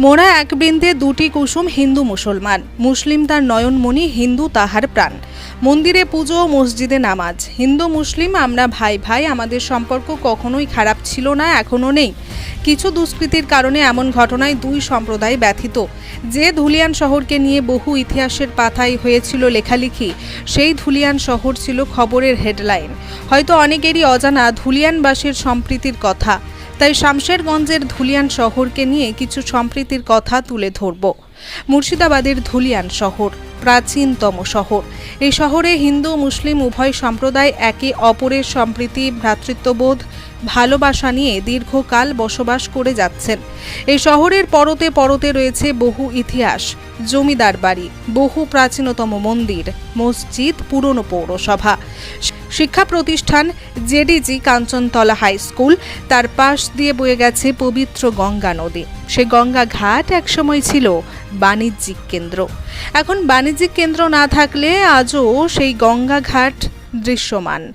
মোরা এক বৃন্দে দুটি কুসুম হিন্দু মুসলমান। মুসলিম তার নয়নমণি, হিন্দু তাহার প্রাণ। মন্দিরে পুজো, মসজিদে নামাজ। হিন্দু মুসলিম, আমরা ভাই ভাই, আমাদের সম্পর্ক কখনোই খারাপ ছিল না এখনও নেই। কিছু দুষ্কৃতির কারণে এমন ঘটনায় দুই সম্প্রদায় ব্যথিত। যে ধুলিয়ান শহরকে নিয়ে বহু ইতিহাসের পাতায় হয়েছিল লেখালেখি, সেই ধুলিয়ান শহর ছিল খবরের হেডলাইন। হয়তো অনেকেরই অজানা ধুলিয়ানবাসীর সম্প্রীতির কথা। তাই শামশেরগঞ্জের ধুলিয়ান শহরকে নিয়ে কিছু সম্প্রীতির কথা তুলে ধরব। মুর্শিদাবাদের ধুলিয়ান শহর, প্রাচীনতম শহর। এই শহরে হিন্দু, মুসলিম, উভয় সম্প্রদায় একে অপরের সম্প্রীতি, ভ্রাতৃত্ববোধ, ভালোবাসা নিয়ে দীর্ঘকাল বসবাস করে যাচ্ছেন। এই শহরের পরতে পরতে রয়েছে বহু ইতিহাস, জমিদার বাড়ি, বহু প্রাচীনতম মন্দির, মসজিদ, পুরনো পৌরসভা। শিক্ষা প্রতিষ্ঠান জেডিজি কাঞ্চনতলা হাই স্কুল। তার পাশ দিয়ে বয়ে গেছে পবিত্র গঙ্গা নদী। সে গঙ্গা ঘাট একসময় ছিল বাণিজ্যিক কেন্দ্র। এখন বাণিজ্যিক কেন্দ্র না থাকলে আজও সেই গঙ্গা ঘাট দৃশ্যমান।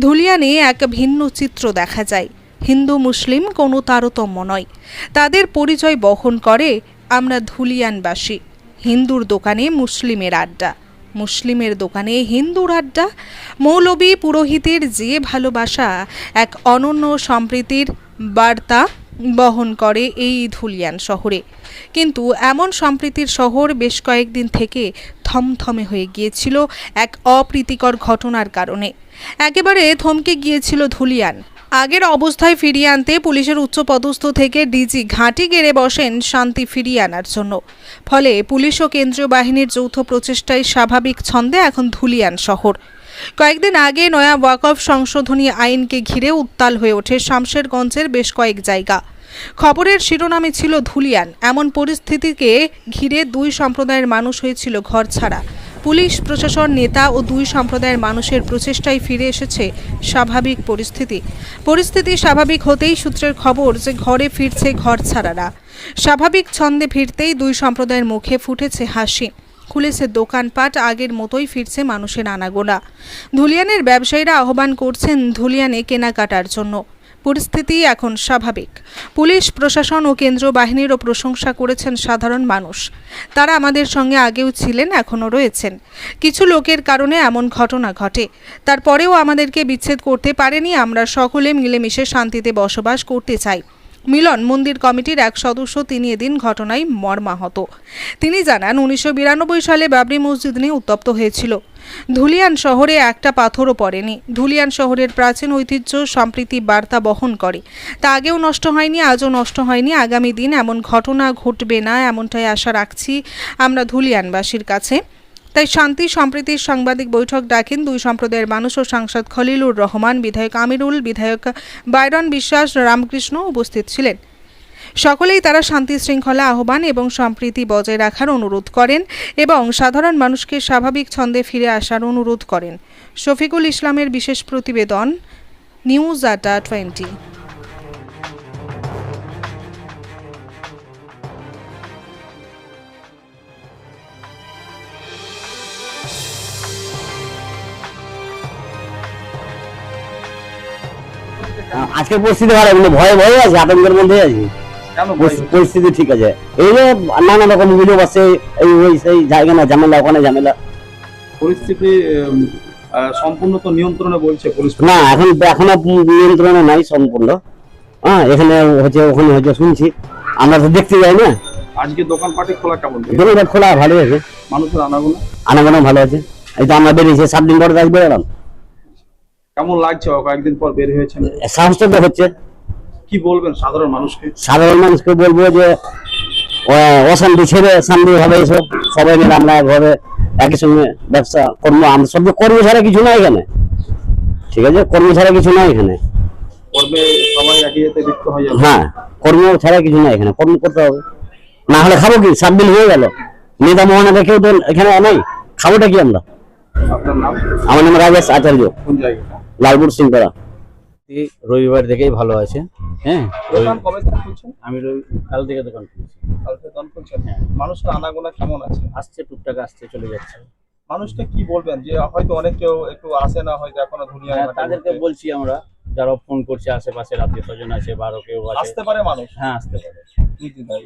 ধুলিয়ানে এক ভিন্ন চিত্র দেখা যায়। হিন্দু মুসলিম কোনো তারতম্য নয়। তাদের পরিচয় বহন করে আমরা ধুলিয়ানবাসী। হিন্দুর দোকানে মুসলিমের আড্ডা। মুসলিমের দোকানে হিন্দুর আড্ডা মৌলবী পুরোহিতের যে ভালোবাসা, এক অনন্য সম্প্রীতির বার্তা বহন করে এই ধুলিয়ান শহরে। কিন্তু এমন সম্প্রীতির শহর বেশ কয়েকদিন থেকে থমথমে হয়ে গিয়েছিল এক অপ্রীতিকর ঘটনার কারণে। একেবারে থমকে গিয়েছিল ধুলিয়ান। আগের অবস্থায় ফিরিয়ে আনতে পুলিশের উচ্চপদস্থ থেকে ডিজি ঘাঁটি গেড়ে বসেন শান্তি ফিরিয়ে আনার জন্য। ফলে পুলিশ ও কেন্দ্রীয় বাহিনীর যৌথ প্রচেষ্টায় স্বাভাবিক ছন্দে এখন ধুলিয়ান শহর। কয়েকদিন আগে নয়া ওয়াকফ সংশোধনী আইনকে ঘিরে উত্তাল হয়ে ওঠে শামশেরগঞ্জের বেশ কয়েক জায়গা। খবরের শিরোনামে ছিল ধুলিয়ান। এমন পরিস্থিতিকে ঘিরে দুই সম্প্রদায়ের মানুষ হয়েছিল ঘর ছাড়া। পুলিশ, প্রশাসন, নেতা ও দুই সম্প্রদায়ের মানুষের প্রচেষ্টায় ফিরে এসেছে স্বাভাবিক পরিস্থিতি। পরিস্থিতি স্বাভাবিক হতেই সূত্রের খবর যে ঘরে ফিরছে ঘর ছাড়ারা। স্বাভাবিক ছন্দে ফিরতেই দুই সম্প্রদায়ের মুখে ফুটেছে হাসি। খুলেছে দোকানপাট, আগের মতোই ফিরছে মানুষের আনাগোনা। ধুলিয়ানের ব্যবসায়ীরা আহ্বান করছেন ধুলিয়ানে কেনাকাটার জন্য। পরিস্থিতি এখন স্বাভাবিক। পুলিশ, প্রশাসন ও কেন্দ্র বাহিনীরও প্রশংসা করেছেন সাধারণ মানুষ। তারা আমাদের সঙ্গে আগেও ছিলেন, এখনও রয়েছেন। কিছু লোকের কারণে এমন ঘটনা ঘটে। তারপরেও আমাদেরকে বিচ্ছেদ করতে পারেনি, আমরা সকলে মিলেমিশে শান্তিতে বসবাস করতে চাই। মিলন মন্দির কমিটির এক সদস্য তিনি এদিন ঘটনায় মর্মাহত। তিনি জানান, উনিশশো বিরানব্বই সালে বাবরি মসজিদ নিয়ে উত্তপ্ত হয়েছিল। ধুলিয়ান শহরে একটা পাথরও পড়েনি। ধুলিয়ান শহরের প্রাচীন ঐতিহ্য সম্প্রীতি বার্তা বহন করে। তা আগেও নষ্ট হয়নি, আজও নষ্ট হয়নি। আগামী দিন এমন ঘটনা ঘটবে না, এমনটাই আশা রাখছি আমরা ধুলিয়ানবাসীর কাছে। তাই শান্তি সম্প্রীতির সাংবাদিক বৈঠক ডাকেন দুই সম্প্রদায়ের মানুষ ও সাংসদ খলিলুর রহমান। বিধায়ক আমিরুল, বিধায়ক বাইরন বিশ্বাস, রামকৃষ্ণ উপস্থিত ছিলেন। সকলেই তারা শান্তি শৃঙ্খলা আহ্বান এবং সম্প্রীতি বজায় রাখার অনুরোধ করেন এবং সাধারণ মানুষকে স্বাভাবিক ছন্দে ফিরে আসার অনুরোধ করেন। শফিকুল ইসলামের বিশেষ প্রতিবেদন নিউজ আটা টোয়েন্টি। আজকে পরিস্থিতি ভালো কিন্তু ভয়ে ভয়ে আছে আতঙ্কের মধ্যে আছে। পরিস্থিতি- পরিস্থিতি ঠিক আছে। এই যে নানা রকম গুজব আছে এই ওই সেই জায়গা না ঝামেলা ওখানে ঝামেলা। পরিস্থিতি সম্পূর্ণ তো নিয়ন্ত্রণে বলছে পুলিশ না এখন এখনও নিয়ন্ত্রণে নাই সম্পূর্ণ। হ্যাঁ এখানে হচ্ছে ওখানে হচ্ছে শুনছি। আমরা তো দেখতে যাই না। আজকে দোকানপাটে খোলা কেমন? দোকানটা খোলা ভালো আছে। মানুষের আনাগোনা? আনাগোনা ভালো আছে। এই তো আমরা বেরিয়েছি সাত দিন পরে বেরোলাম। কেমন লাগছে কয়েকদিন পর বের হয়েছেন। সাহসটা হচ্ছে। কি বলবেন সাধারণ মানুষকে? সাধারণ মানুষকে বলব যে অশান্তি ছেড়ে শান্তি ভাবে এসো সবাই মিলে আমরা একভাবে একই সঙ্গে ব্যবসা কর্ম আমরা সব কর্ম ছাড়া কিছু নাই এখানে। ঠিক আছে? কর্ম ছাড়া কিছু নাই এখানে। করবে সবাই একই যেতে লিপ্ত হয়ে যাবে। হ্যাঁ কর্ম ছাড়া কিছু নাই এখানে। কর্ম করতে হবে। না হলে খাব কি? সাত দিন হয়ে গেল। নেতা মোহনাকে কেউ তো এখানে নাই। খাবোটা কি আমরা? আপনার নাম? আমার নাম রাজেশ আচার্য। কোন জায়গাটা? লালপুর সিংপাড়া এই রবিবার থেকেই ভালো আছে। হ্যাঁ দোকান কবে থেকে খুলছেন? আমি কাল থেকে দোকান খুলেছি। কালকে দোকান খুলছেন? মানুষটা আনাগোনা কেমন আছে? আসছে টুকটাক আসছে চলে যাচ্ছে। মানুষকে কি বলবেন? যে হয়তো অনেক কেউ একটু আসে না হয়তো এখনও ধুলিয়া হ্যাঁ, তাদেরকে বলছি আমরা যারা ফোন করছে আশেপাশের আত্মীয় স্বজন আছে বা আরও কেউ আসতে পারে মানুষ? হ্যাঁ আসতে পারে।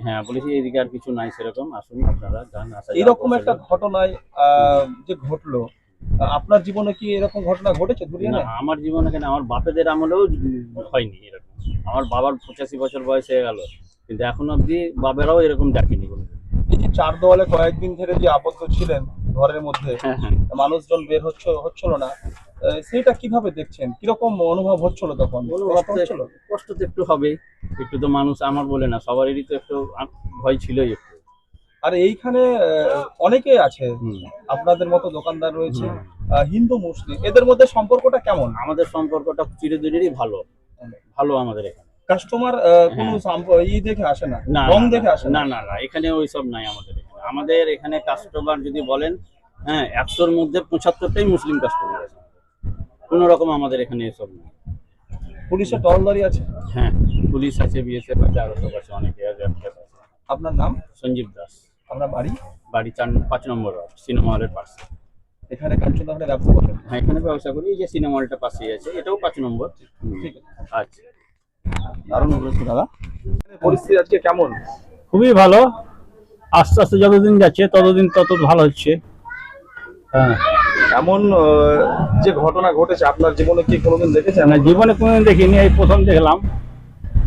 হ্যাঁ বলেছি এদিকে আর কিছু নাই সেরকম। আসুন আপনারা যান এরকম একটা ঘটনায় আহ, যে ঘটলো আপনার জীবনে কি এরকম ঘটনা ঘটেছে না, আমার জীবনে কেন? আমার বাপেদের আমলেও হয়নি এরকম। আমার বাবার পঁচাশি বছর বয়স হয়ে গেল কিন্তু এখন অবধি বাবেরাও এরকম দেখেনি কোনো এই যে চার দেওয়ালে কয়েকদিন ধরে যে আবদ্ধ ছিলেন ঘরের মধ্যে হ্যাঁ হ্যাঁ। মানুষজন বের হচ্ছে হচ্ছিল না সেটা কীভাবে দেখছেন? কীরকম অনুভব হচ্ছিল তখন? কষ্ট তো একটু হবে একটু তো মানুষ আমার বলে না সবারই তো একটু ভয় ছিলই একটু। আর এইখানে অনেকে আছে। আপনাদের মতো দোকানদার রয়েছে হিন্দু মুসলিম। এদের মধ্যে সম্পর্কটা কেমন? আমাদের সম্পর্কটা চিরদিনেরই ভালো। ভালো আমাদের এখানে। কাস্টমার কোনো হ্যাঁ। ই দেখে আসে না? রং দেখে আসে না? না না এখানে ওই সব নাই আমাদের এখানে। আমাদের এখানে কাস্টমার যদি বলেন হ্যাঁ একশোর মধ্যে পঁচাত্তরটাই মুসলিম কাস্টমার আছে। কোনো রকম আমাদের এখানে এসব নেই। পুলিশের টহলদারি আছে? হ্যাঁ পুলিশ আছে বিএসএফ আছে আরও সব আছে অনেকে আছে। আপনার নাম? সঞ্জীব দাস। আপনার বাড়ি? বাড়ি চার পাঁচ নম্বর সিনেমা হলের পাশে। এখানে কাঞ্চন দোকানে ব্যবসা করেন হ্যাঁ এখানে ব্যবসা করি এই যে সিনেমা হলটা পাশেই আছে এটাও পাঁচ নম্বর। ঠিক আছে। আচ্ছা। দারুণ বলেছ দাদা। পরিস্থিতি আজকে কেমন? খুবই ভালো। আস্তে আস্তে যতদিন যাচ্ছে ততদিন তত ভালো হচ্ছে। হ্যাঁ। এমন যে ঘটনা ঘটেছে আপনার জীবনে কি কোনোদিন দেখেছেন? না জীবনে কোনোদিন দেখিনি এই প্রথম দেখলাম।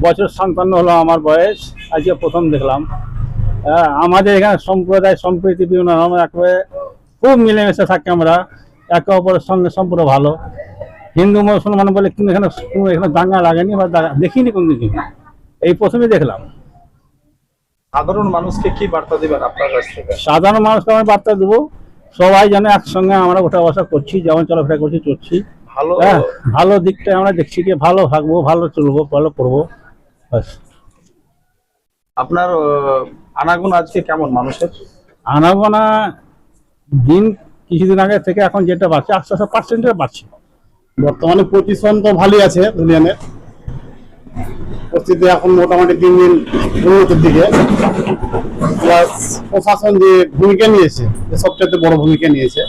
বছর সন্তান্ন হলো আমার বয়স আজকে প্রথম দেখলাম। আমাদের এখানে সম্প্রদায় সম্প্রীতি বিভিন্ন রকম একেবারে খুব মিলেমিশে থাকি আমরা। একে অপরের সঙ্গে সম্পর্ক ভালো। হিন্দু মুসলমান বলে কিন্তু এখানে এখানে দাঙ্গা লাগেনি বা দেখিনি কোনো দিন এই প্রথমে দেখলাম। সাধারণ মানুষকে কি বার্তা দিবেন আপনার কাছ থেকে? সাধারণ মানুষকে আমি বার্তা দেবো সবাই যেন একসঙ্গে আমরা ওঠা বসা করছি যেমন চলাফেরা করছি চলছি। ভালো হ্যাঁ ভালো দিকটা আমরা দেখছি কি ভালো থাকব ভালো চলবো ভালো করব। আপনার আনাগুন আজকে কেমন মানুষের? আনাগোনা দিন কিছুদিন আগে থেকে এখন যেটা বাড়ছে আস্তে আস্তে পার্সেন্টেজ বাড়ছে। বর্তমানে পজিশন তো ভালোই আছে ইউনিয়নের পরিস্থিতি এখন মোটামুটি দিন দিন উন্নতির দিকে। প্লাস প্রশাসন যে ভূমিকা নিয়েছে সবচেয়ে বড় ভূমিকা নিয়েছে,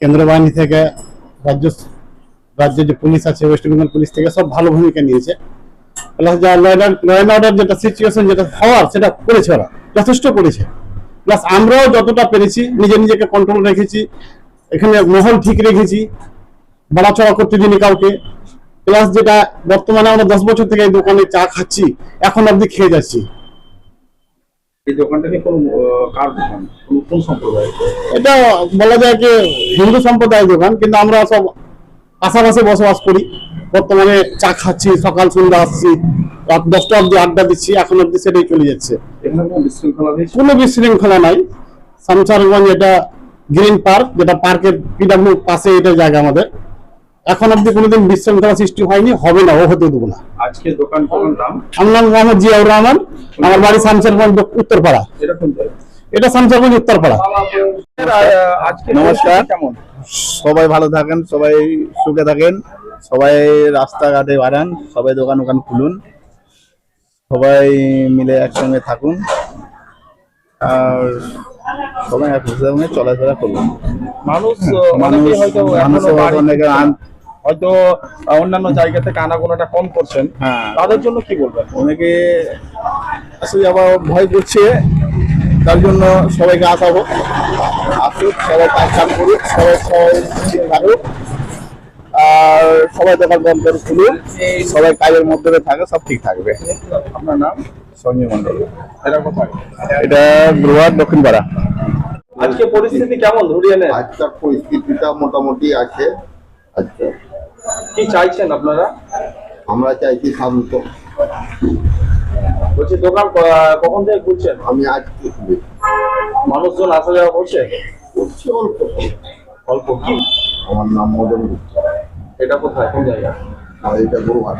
কেন্দ্র বাহিনী থেকে রাজ্য রাজ্যে যে পুলিশ আছে ওয়েস্ট বেঙ্গল পুলিশ থেকে সব ভালো ভূমিকা নিয়েছে প্লাস যা ল অ্যান্ড অর্ডার যেটা সিচুয়েশন যেটা হওয়ার সেটা করেছে ওরা। যথেষ্ট করেছে। প্লাস আমরাও যতটা পেরেছি নিজে নিজেকে কন্ট্রোল রেখেছি এখানে মহল ঠিক রেখেছি বাড়াচড়া করতে দিনি কাউকে। প্লাস যেটা বর্তমানে আমরা দশ বছর থেকে এই দোকানে চা খাচ্ছি এখন অব্দি খেয়ে যাচ্ছি। এই দোকানটা কোন কার দোকান? কোন কোন সম্প্রদায় এটা বলা যায় যে হিন্দু সম্প্রদায়ের দোকান কিন্তু আমরা সব পাশাপাশি বসবাস করি। বর্তমানে চা খাচ্ছি সকাল সন্ধ্যা আসছি। রাত দশটা অব্দি আড্ডা দিচ্ছি এখন অব্দি সেটাই চলে যাচ্ছে। কোনো বিশৃঙ্খলা নাই? সামসারগঞ্জ এটা গ্রিন পার্ক যেটা পার্কের পিডাব্লিউ পাশে এটা জায়গা আমাদের। এখন অব্দি কোনোদিন বিশৃঙ্খলা সৃষ্টি হয়নি হবে না ও হতে দেবো না। আজকে দোকান কোন নাম? আমার নাম মোহাম্মদ জিয়াউর রহমান আমার বাড়ি শামসারগঞ্জ উত্তরপাড়া। এটা শামসারগঞ্জ উত্তরপাড়া। নমস্কার। কেমন? সবাই ভালো থাকেন সবাই সুখে থাকেন। সবাই রাস্তাঘাটে বাড়ান সবাই দোকান ওখান খুলুন সবাই মিলে একসঙ্গে থাকুন আর সবাই একসঙ্গে চলাফেরা করুন। মানুষ মানুষ অনেকে হয়তো অন্যান্য জায়গা থেকে আনাগোনাটা কম করছেন। হ্যাঁ। তাদের জন্য কি বলবেন? অনেকে আসলে আবার ভয় করছে তার জন্য সবাইকে আসাবো। আসুক সবাই কাজ কাম করুক সবাই সবাই থাকুক। আর সবাই দোকান বন্ধ করে খুলুন। সবাই কাজের মধ্যে থাকে সব ঠিক থাকবে। আপনার নাম? সঞ্জয় মন্ডল এটা কোথায়? এটা গ্রোয়ার দক্ষিণ পাড়া আজকে পরিস্থিতি কেমন ধরিয়ানে আজকের পরিস্থিতিটা মোটামুটি আছে। আচ্ছা কি চাইছেন আপনারা? আমরা চাইছি শান্ত। বলছি দোকান কখন থেকে খুলছেন? আমি আজকে মানুষজন আসা যাওয়া করছে? করছি অল্প। অল্প কি? আমার নাম মদন গুপ্ত। এটা কোথায়? কোন জায়গা এটা গৌহাট